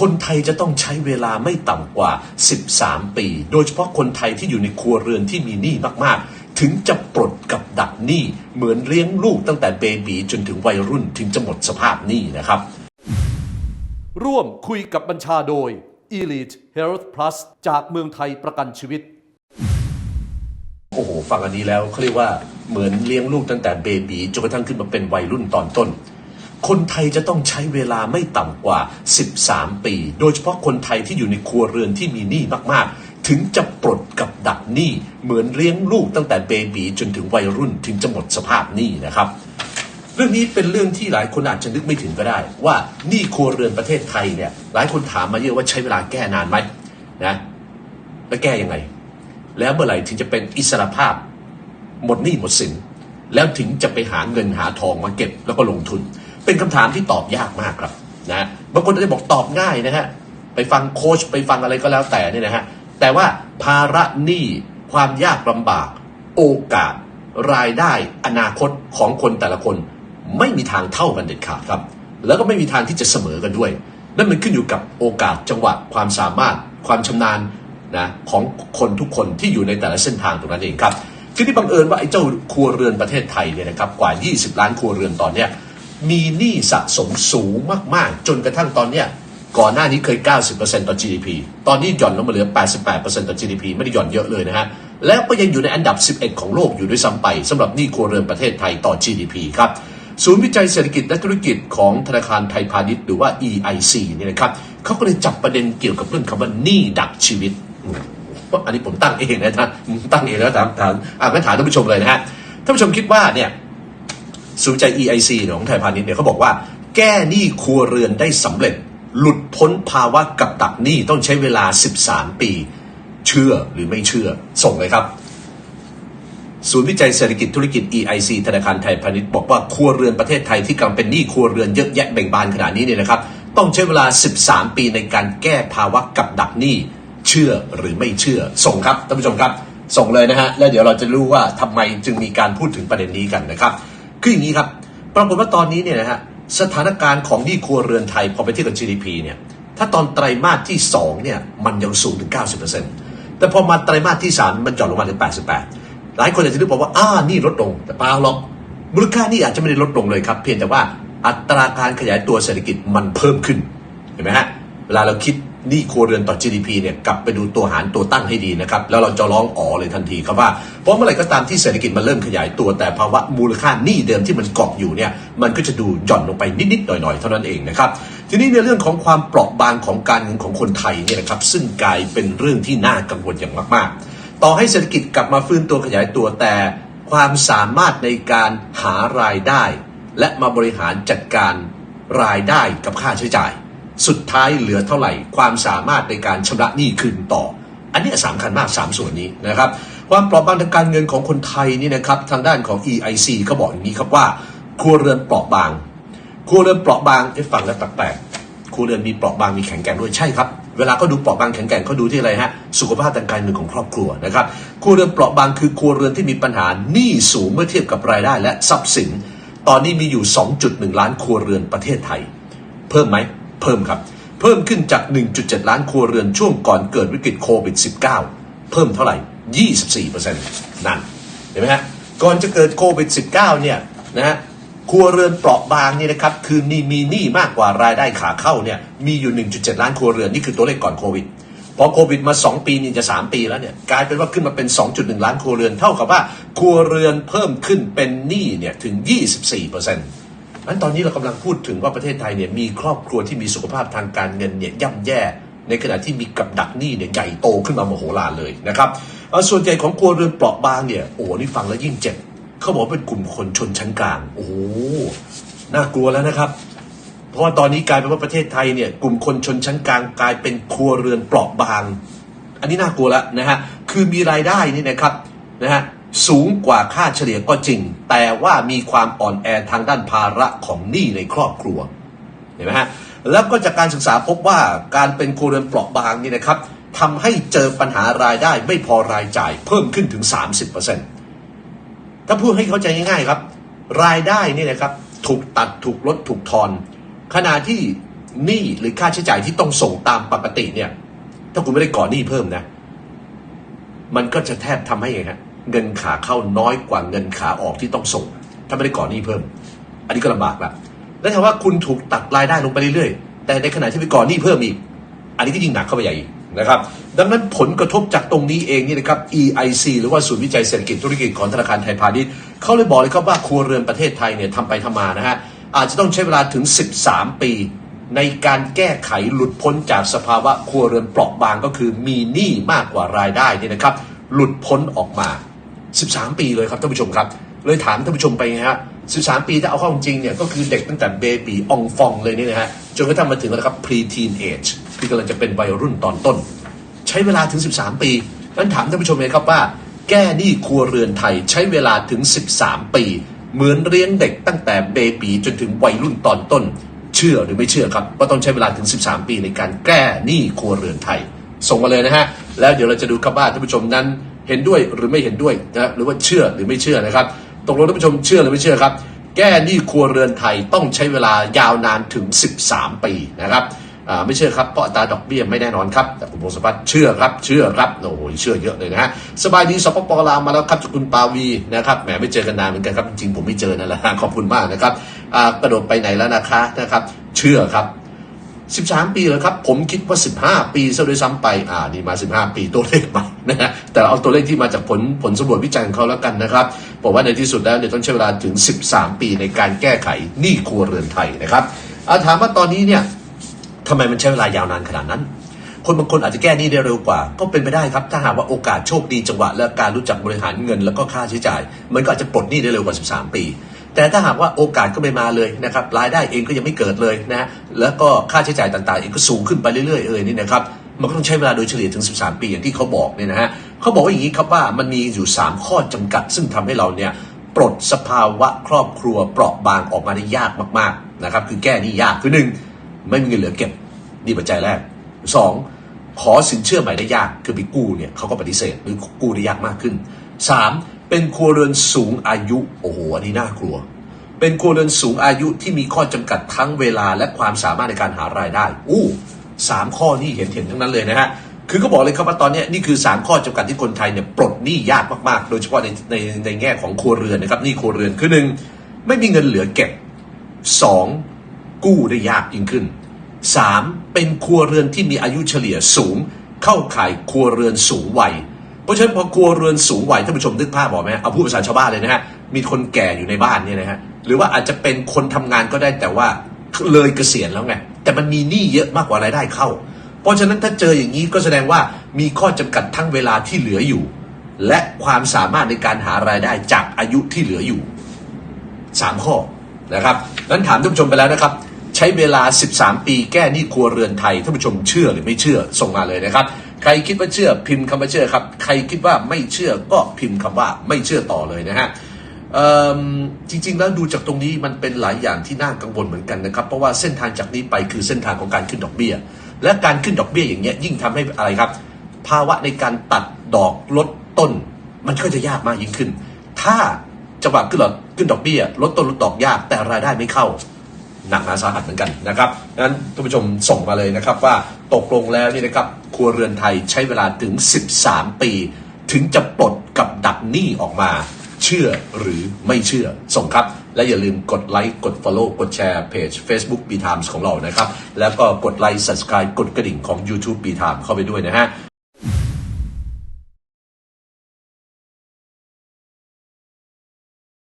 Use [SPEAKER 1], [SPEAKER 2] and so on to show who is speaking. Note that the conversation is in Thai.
[SPEAKER 1] คนไทยจะต้องใช้เวลาไม่ต่ำกว่า 13 ปี โดยเฉพาะคนไทยที่อยู่ในครัวเรือนที่มีหนี้มากๆ ถึงจะปลดกับดักหนี้ เหมือนเลี้ยงลูกตั้งแต่เบบีจนถึงวัยรุ่นถึงจะหมดสภาพหนี้นะครับ
[SPEAKER 2] ร่วมคุยกับบัญชาโดย Elite Health Plus จากเมืองไทยประกันชีวิต
[SPEAKER 1] โอ้โห ฟังอันนี้แล้วเขาเรียกว่าเหมือนเลี้ยงลูกตั้งแต่เบบีจนกระทั่งขึ้นมาเป็นวัยรุ่นตอนต้น คนไทยจะต้องใช้เวลาไม่ต่ำกว่า 13 ปี โดยเฉพาะคนไทยที่อยู่ในครัวเรือนที่มีหนี้มากๆ ถึงจะปลดกับดักหนี้เหมือนเลี้ยงลูกตั้งแต่เบบีจนถึงวัยรุ่นถึงจะหมดสภาพหนี้นะครับ เรื่องนี้เป็นเรื่องที่หลายคนอาจจะนึกไม่ถึงก็ได้ ว่าหนี้ครัวเรือนประเทศไทยเนี่ยหลายคนถามมาเยอะว่าใช้เวลาแก้นานไหมนะแล้วแก้ยังไง แล้วเมื่อไหร่ถึงจะเป็นอิสรภาพหมดหนี้หมดสินแล้วถึงจะไปหาเงินหาทองมาเก็บแล้วก็ลงทุน เป็นคำถามที่ตอบยากมากครับนะบางคนอาจจะบอกตอบง่ายนะฮะไปฟังโค้ชไปฟังอะไรก็แล้วแต่นี่นะฮะแต่ว่าภาระหนี้ความยากลำบาก โอกาส รายได้อนาคตของคนแต่ละคน ไม่มีทางเท่ากันเด็ดขาดครับ แล้วก็ไม่มีทางที่จะเสมอกันด้วย นั่นมันขึ้นอยู่กับโอกาสจังหวะความสามารถ ความชำนาญนะของคนทุกคนที่อยู่ในแต่ละเส้นทางตรงนั้นเองครับคือที่บังเอิญว่าไอ้เจ้าครัวเรือนประเทศไทยเนี่ยนะครับกว่า 20 ล้านครัวเรือนตอนเนี้ย มีหนี้สะสมสูงมากๆ จนกระทั่งตอนเนี้ยก่อนหน้านี้เคย 90%ต่อ GDP ตอนนี้หย่อนลงมาเหลือ 88%ต่อ GDP ไม่ได้หย่อนเยอะเลยนะฮะ แล้วก็ยังอยู่ในอันดับ 11 ของโลกอยู่ด้วยซ้ำไปสำหรับหนี้ครัวเรือนประเทศไทยต่อ GDP ครับ ศูนย์วิจัยเศรษฐกิจและธุรกิจของธนาคารไทยพาณิชย์หรือว่า EIC เนี่ยนะครับเขาก็เลยจับประเด็นเกี่ยวกับเรื่องคำว่าหนี้ดักชีวิต อันนี้ผมตั้งเองนะท่านตั้งเองแล้วถามถามอ่างั้นถามท่านผู้ชมเลยนะฮะ ท่านผู้ชมคิดว่าเนี่ย ศูนย์วิจัย EIC ของไทยพาณิชย์เนี่ยเขาบอกว่าแก้หนี้ครัวเรือนได้สำเร็จ หลุดพ้นภาวะกับดักหนี้ต้องใช้เวลา 13 ปี เชื่อหรือไม่เชื่อ ส่งเลยครับ ศูนย์วิจัยเศรษฐกิจธุรกิจ EIC ธนาคารไทยพาณิชย์บอกว่าครัวเรือนประเทศไทยที่กำลังเป็นหนี้ครัวเรือนเยอะแยะแบ่งบานขนาดนี้เนี่ยนะครับ ต้องใช้เวลา 13 ปีในการแก้ภาวะกับดักหนี้เชื่อหรือไม่เชื่อ ส่งครับท่านผู้ชมครับ ส่งเลยนะฮะแล้วเดี๋ยวเราจะรู้ว่าทำไมจึงมีการพูดถึงประเด็นนี้กันนะครับ คืออย่างนี้ครับ ปรากฏว่าตอนนี้เนี่ยนะฮะสถานการณ์ของหนี้ครัวเรือนไทยพอไปเทียบกับ GDP เนี่ยถ้าตอนไตรมาสที่2เนี่ยมันยังสูงถึง 90%แต่พอมาไตรมาสที่ 3 มันหย่อนลงมาถึง 88 หลายคนอาจจะนึกบอกว่าอ่านี่ลดลง แต่เปล่าหรอกมูลค่านี่อาจจะไม่ได้ลดลงเลยครับ เพียงแต่ว่าอัตราการขยายตัวเศรษฐกิจมันเพิ่มขึ้นเห็นไหมฮะเวลาเราคิด นี้ครัวเรือนต่อ GDP เนี่ยกลับไปดูตัวหารตัวตั้งให้ดีนะครับ แล้วเราจะร้องอ๋อเลยทันทีครับว่าเพราะเมื่อไหร่ก็ตามที่เศรษฐกิจมันเริ่มขยายตัวแต่ภาวะมูลค่าหนี้เดิมที่มันเกาะอยู่เนี่ยมันก็จะดูหย่อนลงไปนิดๆหน่อยๆ เท่านั้นเองนะครับ ทีนี้ในเรื่องของความเปราะบางของการเงินของคนไทยเนี่ยนะครับซึ่งกลายเป็นเรื่องที่น่ากังวลอย่างมากๆ ต่อให้เศรษฐกิจกลับมาฟื้นตัวขยายตัวแต่ความสามารถในการหารายได้ และมาบริหารจัดการรายได้กับค่าใช้จ่าย สุดท้ายเหลือเท่าไหร่ ความสามารถในการชำระหนี้คืนต่อ อันนี้สำคัญมาก 3 ส่วนนี้นะครับ ความเปราะบางทางการเงินของคนไทยนี่นะครับทางด้านของ EIC เขาบอกอย่างนี้ครับว่า ครัวเรือนเปราะบาง ครัวเรือนเปราะบางได้ฟังแล้วแปลกๆครัวเรือนมีเปราะบางมีแข็งแกร่งด้วยใช่ครับเวลาเขาดูเปราะบางแข็งแกร่งเขาดูที่อะไรฮะสุขภาพทางการเงินของครอบครัวนะครับครัวเรือนเปราะบางคือครัวเรือนที่มีปัญหาหนี้สูงเมื่อเทียบกับรายได้และทรัพย์สิน ตอนนี้มีอยู่ 2.1 ล้านครัวเรือนประเทศไทย เพิ่มไหม เพิ่มครับ เพิ่มขึ้นจาก 1.7 ล้านครัวเรือนช่วงก่อนเกิดวิกฤตโควิด -19 เพิ่มเท่าไหร่ 24%นั่น เห็นไหมฮะ ก่อนจะเกิดโควิด -19 เนี่ยนะฮะครัวเรือนเปราะบางนี่นะครับ คือนี่มีหนี้มากกว่ารายได้ขาเข้าเนี่ยมีอยู่ 1.7 ล้านครัวเรือนนี่คือตัวเลขก่อนโควิดพอโควิดมา 2 ปีนี่จะ 3 ปีแล้วเนี่ยกลายเป็นว่าขึ้นมาเป็น 2.1 ล้านครัวเรือน เท่ากับว่าครัวเรือนเพิ่มขึ้นเป็นหนี้เนี่ยถึง 24% นตอนนี้เรากำลังพูดถึงว่าประเทศไทยเนี่ยมีครอบครัวที่มีสุขภาพทางการเงินเนี่ยย่ำแย่ ในขณะที่มีกับดักหนี้เนี่ยใหญ่โตขึ้นมาโมโหลานเลยนะครับส่วนใหญ่ของครัวเรือนเปราะบางเนี่ยโอ้โหนี่ฟังแล้วยิ่งเจ็บเขาบอกเป็นกลุ่มคนชนชั้นกลางโอ้โหน่ากลัวแล้วนะครับ เพราะว่าตอนนี้กลายเป็นว่าประเทศไทยเนี่ยกลุ่มคนชนชั้นกลางกลายเป็นครัวเรือนเปราะบาง อันนี้น่ากลัวแล้วนะฮะคือมีรายได้นี่นะครับนะฮะ สูงกว่าค่าเฉลี่ยก็จริง แต่ว่ามีความอ่อนแอทางด้านภาระของหนี้ในครอบครัวเห็นไหมฮะแล้วก็จากการศึกษาพบว่าการเป็นครัวเรือนเปราะบางนี่นะครับทำให้เจอปัญหารายได้ไม่พอรายจ่ายเพิ่มขึ้นถึง 30%ถ้าพูดให้เข้าใจง่ายๆครับ รายได้นี่นะครับถูกตัดถูกลดถูกทอน ขณะที่หนี้หรือค่าใช้จ่ายที่ต้องส่งตามปกติเนี่ย ถ้าคุณไม่ได้ก่อหนี้เพิ่มนะ มันก็จะแทบทำให้ไงฮะ เงินขาเข้าน้อยกว่าเงินขาออกที่ต้องส่ง ถ้าไม่ได้ก่อหนี้เพิ่ม อันนี้ก็ลำบากละแล้วถ้าว่าคุณถูกตัดรายได้ลงไปเรื่อยๆ แต่ในขณะที่ไปก่อหนี้เพิ่มอีก อันนี้ก็ยิ่งหนักเข้าไปใหญ่อีกนะครับ ดังนั้นผลกระทบจากตรงนี้เองนี่นะครับ EIC หรือว่าศูนย์วิจัยเศรษฐกิจธุรกิจของธนาคารไทยพาณิชย์เขาเลยบอกเลยครับว่าครัวเรือนประเทศไทยเนี่ยทำไปทำมานะฮะอาจจะต้องใช้เวลาถึง 13 ปี ในการแก้ไขหลุดพ้นจากสภาวะครัวเรือนเปราะบางก็คือมีหนี้มากกว่ารายได้นี่นะครับ หลุดพ้นออกมา 13 ปีเลยครับท่านผู้ชมครับ เลยถามท่านผู้ชมไปฮะ13 ปีถ้าเอาเข้าจริงเนี่ยก็คือเด็กตั้งแต่เบบีอองฟองเลยนี่นะฮะจนกระทั่งมาถึงนะครับ pre-teen age คือกำลังจะเป็นวัยรุ่นตอนต้น ใช้เวลาถึง 13 ปีนั้นถามท่านผู้ชมเลยครับว่า แก้หนี้ครัวเรือนไทยใช้เวลาถึง 13 ปี เหมือนเลี้ยงเด็กตั้งแต่เบบีจนถึงวัยรุ่นตอนต้น เชื่อหรือไม่เชื่อครับว่าต้องใช้เวลาถึง 13 ปีในการแก้หนี้ครัวเรือนไทย ส่งมาเลยนะฮะแล้วเดี๋ยวเราจะดูครับว่าท่านผู้ชมนั้น เห็นด้วยหรือไม่เห็นด้วยนะหรือว่าเชื่อหรือไม่เชื่อนะครับ ตกลงท่านผู้ชมเชื่อหรือไม่เชื่อครับ แก้หนี้ครัวเรือนไทยต้องใช้เวลายาวนานถึง 13 ปีนะครับอ่าไม่เชื่อครับเพราะอัตราดอกเบี้ยไม่แน่นอนครับแต่คุณพงศพัฒน์เชื่อครับเชื่อครับโอ้โหเชื่อเยอะเลยนะฮะสบายดีสปปลาวมาแล้วครับจากคุณปาวีนะครับแหมไม่เจอกันนานเหมือนกันครับจริงๆผมไม่เจอนั่นแหละฮะขอบคุณมากนะครับอ่ากระโดดไปไหนแล้วนะคะนะครับ เชื่อครับ 13 ปีแล้วครับ ผมคิดว่า 15 ปีซะด้วยซ้ำไป อ่า นี่มา 15 ปีตัวเลขใหม่นะฮะ แต่เอาตัวเลขที่มาจากผลผลสำรวจวิจัยของเขาแล้วกันนะครับบอกว่าในที่สุดแล้วเนี่ยต้องใช้เวลาถึง 13 ปีในการแก้ไขหนี้ครัวเรือนไทยนะครับอาถามว่าตอนนี้เนี่ยทำไมมันใช้เวลายาวนานขนาดนั้น คนบางคนอาจจะแก้หนี้ได้เร็วกว่า ก็เป็นไปได้ครับ ถ้าหากว่าโอกาสโชคดีจังหวะและการรู้จักบริหารเงินแล้วก็ค่าใช้จ่าย มันก็อาจจะปลดหนี้ได้เร็วกว่า 13 ปี แต่ถ้าหากว่าโอกาสก็ไม่มาเลยนะครับรายได้เองก็ยังไม่เกิดเลยนะแล้วก็ค่าใช้จ่ายต่างๆเองก็สูงขึ้นไปเรื่อยๆเอ่ยนี่นะครับมันก็ต้องใช้เวลาโดยเฉลี่ยถึง 13 ปีอย่างที่เขาบอกเนี่ยนะฮะเขาบอกว่าอย่างนี้ครับว่ามันมีอยู่ 3 ข้อจำกัด ซึ่งทำให้เราเนี่ยปลดสภาวะครอบครัวเปราะบางออกมาได้ยากมากๆนะครับคือแก้นี้ยากคือหนึ่งไม่มีเงินเหลือเก็บนี่ปัจจัยแรกสองขอสินเชื่อใหม่ได้ยากคือไปกู้เนี่ยเขาก็ปฏิเสธหรือกู้ได้ยากมากขึ้น 3. เป็นครัวเรือนสูงอายุโอ้โหอันนี้น่ากลัว เป็นครัวเรือนสูงอายุที่มีข้อจำกัดทั้งเวลาและความสามารถในการหารายได้อู้สามข้อนี่เห็นเห็นทั้งนั้นเลยนะฮะคือก็บอกเลยครับว่าตอนนี้นี่คือ 3 ข้อจำกัดที่คนไทยเนี่ยปลดหนี้ยากมากๆ โดยเฉพาะในในในแง่ของครัวเรือนนะครับหนี้ครัวเรือนคือหนึ่งไม่มีเงินเหลือเก็บ 2. กู้ได้ยากยิ่งขึ้น 3. เป็นครัวเรือนที่มีอายุเฉลี่ยสูง เข้าข่ายครัวเรือนสูงวัย ราะฉะนั้นพอครัวเรือนสูงวัยท่านผู้ชมนึกภาพบอกไหมเอาพูดภาษาชาวบ้านเลยนะฮะมีคนแก่อยู่ในบ้านเนี่ยนะฮะหรือว่าอาจจะเป็นคนทำงานก็ได้แต่ว่าเลยเกษียณแล้วไงแต่มันมีหนี้เยอะมากกว่ารายได้เข้า เพราะฉะนั้นถ้าเจออย่างนี้ก็แสดงว่ามีข้อจำกัดทั้งเวลาที่เหลืออยู่ และความสามารถในการหารายได้จากอายุที่เหลืออยู่สามข้อนะครับนั้นถามท่านผู้ชมไปแล้วนะครับ ช้เวลา 13 ปีแก้หนี้ครัวเรือนไทยท่านผู้ชมเชื่อหรือไม่เชื่อส่งมาเลยนะครับ ใครคิดว่าเชื่อพิมพ์คำว่าเชื่อครับ ใครคิดว่าไม่เชื่อก็พิมพ์คำว่าไม่เชื่อต่อเลยนะฮะจริงๆแล้วดูจากตรงนี้มันเป็นหลายอย่างที่น่ากังวลเหมือนกันนะครับ เพราะว่าเส้นทางจากนี้ไปคือเส้นทางของการขึ้นดอกเบี้ย และการขึ้นดอกเบี้ยอย่างเงี้ยยิ่งทำให้อะไรครับ ภาวะในการตัดดอกลดต้น มันก็จะยากมากยิ่งขึ้น ถ้าจังหวะขึ้นหลอขึ้นดอกเบี้ย ลดต้นลดดอกยากแต่รายได้ไม่เข้า หนักหนาสาหัสเหมือนกันนะครับงั้นท่านผู้ชมส่งมาเลยนะครับว่าตกลงแล้วนี่นะครับครัวเรือนไทยใช้เวลาถึง 13 ปี ถึงจะปลดกับดักหนี้ออกมา เชื่อหรือไม่เชื่อส่งครับ และอย่าลืมกดไลค์กด Follow กดแชร์เพจ Facebook B Times ของเรานะครับ แล้วก็กดไลค์ Subscribe กดกระดิ่งของ YouTube B Times เข้าไปด้วยนะฮะ